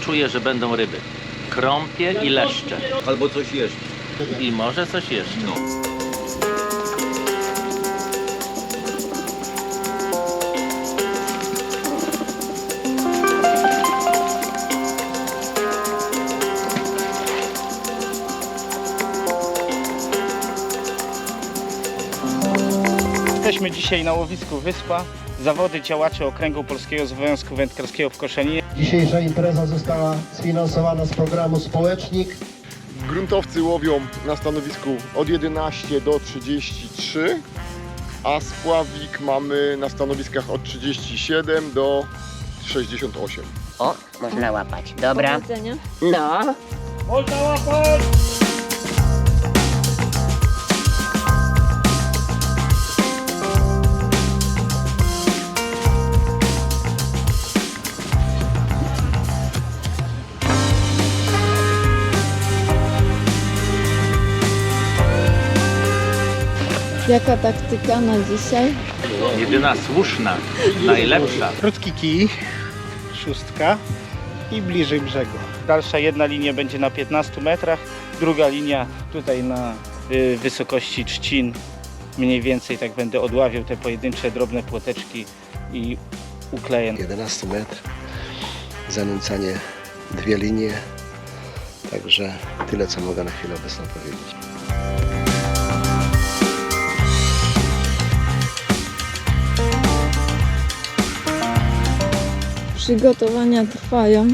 czuję, że będą ryby. Krąpie i leszcze. Albo coś jeszcze. I może coś jeszcze. No. Jesteśmy dzisiaj na łowisku Wyspa. Zawody działaczy Okręgu Polskiego Związku Wędkarskiego w Koszalinie. Dzisiejsza impreza została sfinansowana z programu Społecznik. Gruntowcy łowią na stanowisku od 11 do 33, a spławik mamy na stanowiskach od 37 do 68. O, można łapać. Dobra. Powodzenia. No. Można łapać! Jaka taktyka na dzisiaj? Jedyna słuszna, najlepsza. Krótki kij, szóstka i bliżej brzegu. Dalsza jedna linia będzie na 15 metrach, druga linia tutaj na y, wysokości trzcin. Mniej więcej tak będę odławiał te pojedyncze drobne płoteczki i ukleję. 11 metr, zanęcanie dwie linie. Także tyle, co mogę na chwilę obecną powiedzieć. Przygotowania trwają.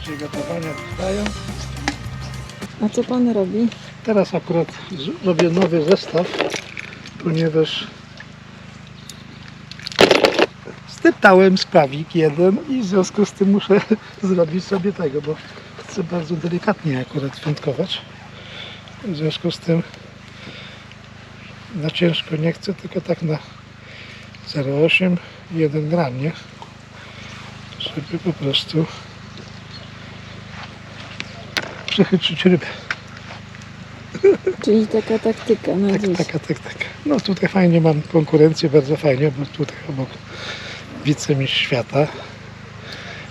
Przygotowania trwają. A co pan robi? Teraz akurat robię nowy zestaw, ponieważ steptałem sprawik jeden i w związku z tym muszę zrobić sobie tego, bo chcę bardzo delikatnie akurat wędkować. W związku z tym na ciężko nie chcę, tylko tak na 0,8 1 gram, nie? Żeby po prostu przechytrzyć rybę. Czyli taka taktyka na Tak, dziś. taka taktyka. No tutaj fajnie mam konkurencję, bardzo fajnie, bo tutaj obok wicemistrz świata.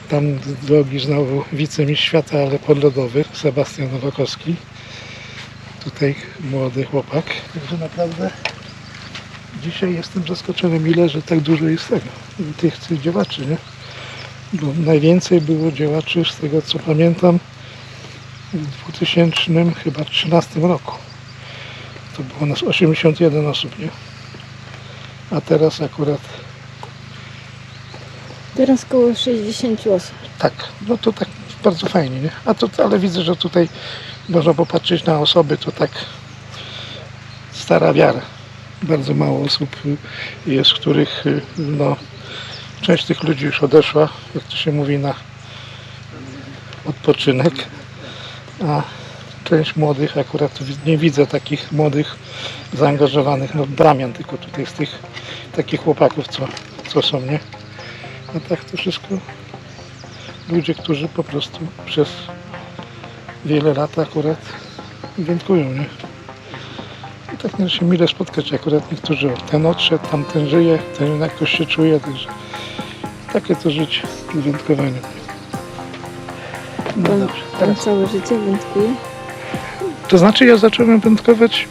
Tam drogi znowu wicemistrz świata, ale podlodowy, Sebastian Nowakowski. Tutaj młody chłopak. Także naprawdę dzisiaj jestem zaskoczony mile, że tak dużo jest tego, tych, tych działaczy, nie? Bo najwięcej było działaczy z tego co pamiętam w 2000 chyba 13 roku. To było nas 81 osób, nie? A teraz akurat Teraz koło 60 osób. tak, no to tak bardzo fajnie, nie? A to, ale widzę, że tutaj można popatrzeć na osoby, to tak stara wiara. Bardzo mało osób jest, których no, część tych ludzi już odeszła, jak to się mówi, na odpoczynek, a część młodych akurat nie widzę takich młodych, zaangażowanych, no Damian tylko tutaj z tych takich chłopaków, co, co są, nie? A tak to wszystko ludzie, którzy po prostu przez wiele lat akurat wędkują, nie? I tak się mile spotkać akurat niektórzy, ten odszedł, tamten żyje, ten jakoś się czuje, także takie to życie w wędkowaniu. No Pan, dobrze, pan teraz. całe życie wędkuje? To znaczy ja zacząłem wędkować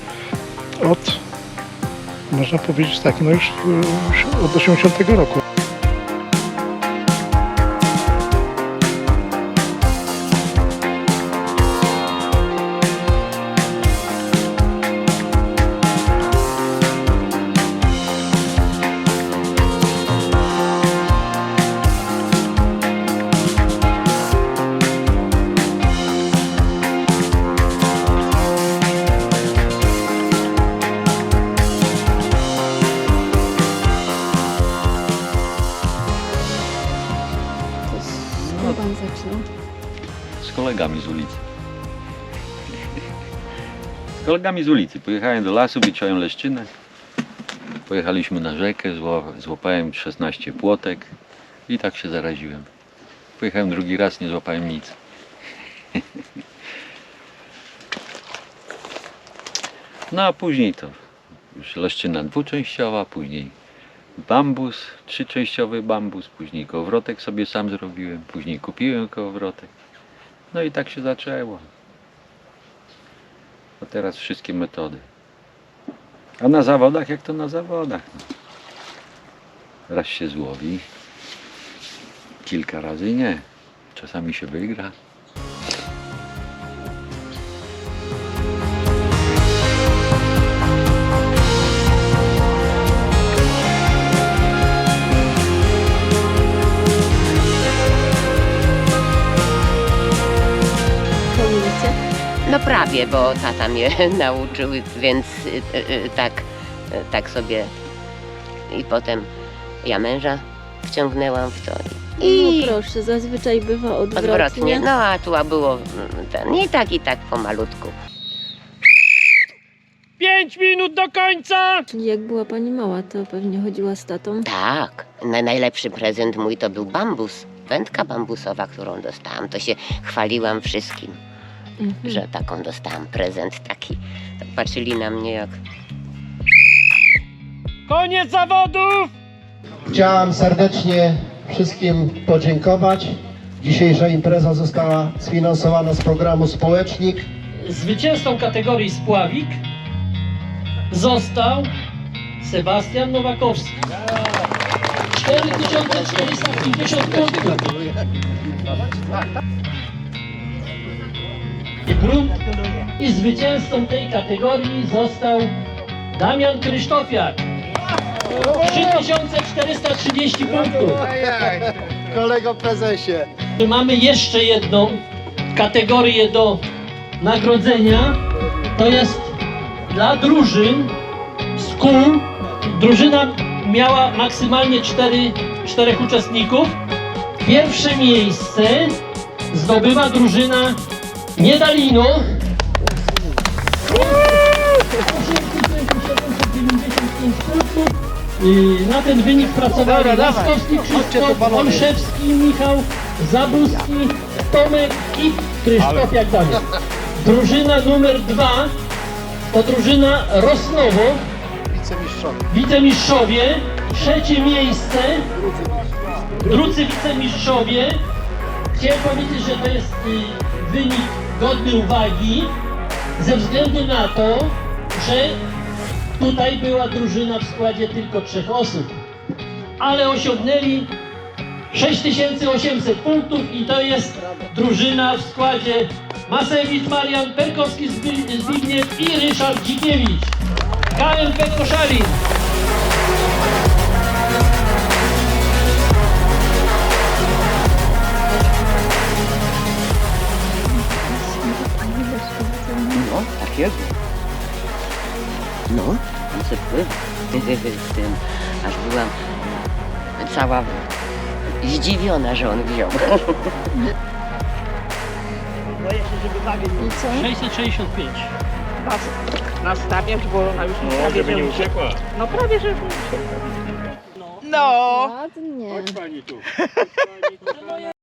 od, można powiedzieć tak, no już, już od 80 roku. Kolegami z ulicy. Pojechałem do lasu, wyciąłem leszczynę. Pojechaliśmy na rzekę, zła- złapałem 16 płotek i tak się zaraziłem. Pojechałem drugi raz, nie złapałem nic. No a później to już leszczyna dwuczęściowa, później bambus, trzyczęściowy bambus, później kołowrotek sobie sam zrobiłem, później kupiłem kołowrotek. No i tak się zaczęło. A teraz wszystkie metody. A na zawodach jak to na zawodach? No. Raz się złowi, kilka razy nie. Czasami się wygra. Prawie, bo tata mnie nauczył, więc y, y, y, tak, tak sobie. I potem ja męża wciągnęłam w to. I No proszę, zazwyczaj bywa odwrotnie. odwrotnie. No a tu a było mm, ten, i tak, i tak pomalutku. Pięć minut do końca! Czyli jak była pani mała, to pewnie chodziła z tatą. Tak, na, najlepszy prezent mój to był bambus. Wędka bambusowa, którą dostałam. To się chwaliłam wszystkim, Mhm. że taką dostałam prezent taki. Tak patrzyli na mnie jak Koniec zawodów! Chciałam serdecznie wszystkim podziękować. Dzisiejsza impreza została sfinansowana z programu Społecznik. Zwycięzcą kategorii Spławik został Sebastian Nowakowski. 4450 punktów. I grunt i zwycięzcą tej kategorii został Damian Krysztofiak. 3430 punktów. Kolego prezesie. Mamy jeszcze jedną kategorię do nagrodzenia. To jest dla drużyn z kół. Drużyna miała maksymalnie cztery, czterech uczestników. Pierwsze miejsce zdobywa drużyna 8795 punktów. Y, Na ten wynik pracowali Laskowski, Krzysztof, Olszewski, Michał, Zabuski, Tomek i Krzysztof jak Daniel. Drużyna numer dwa to drużyna Rosnowo, Wicemistrzowie. wicemistrzowie. Trzecie miejsce, drudzy wicemistrzowie. Chciałem powiedzieć, że to jest y, wynik godny uwagi ze względu na to, że tutaj była drużyna w składzie tylko trzech osób, ale osiągnęli 6800 punktów i to jest drużyna w składzie Masewicz, Marian, Perkowski, Zbi- Zbigniew i Ryszard Dzikiewicz. KMP Koszalin. No, jest. No, on se pływa. Z tym, aż byłam cała zdziwiona, że on wziął. I co? 665. nastawiać, bo ona już no, prawie, żeby nie uciekła. No prawie, że uciekła. No. Ładnie.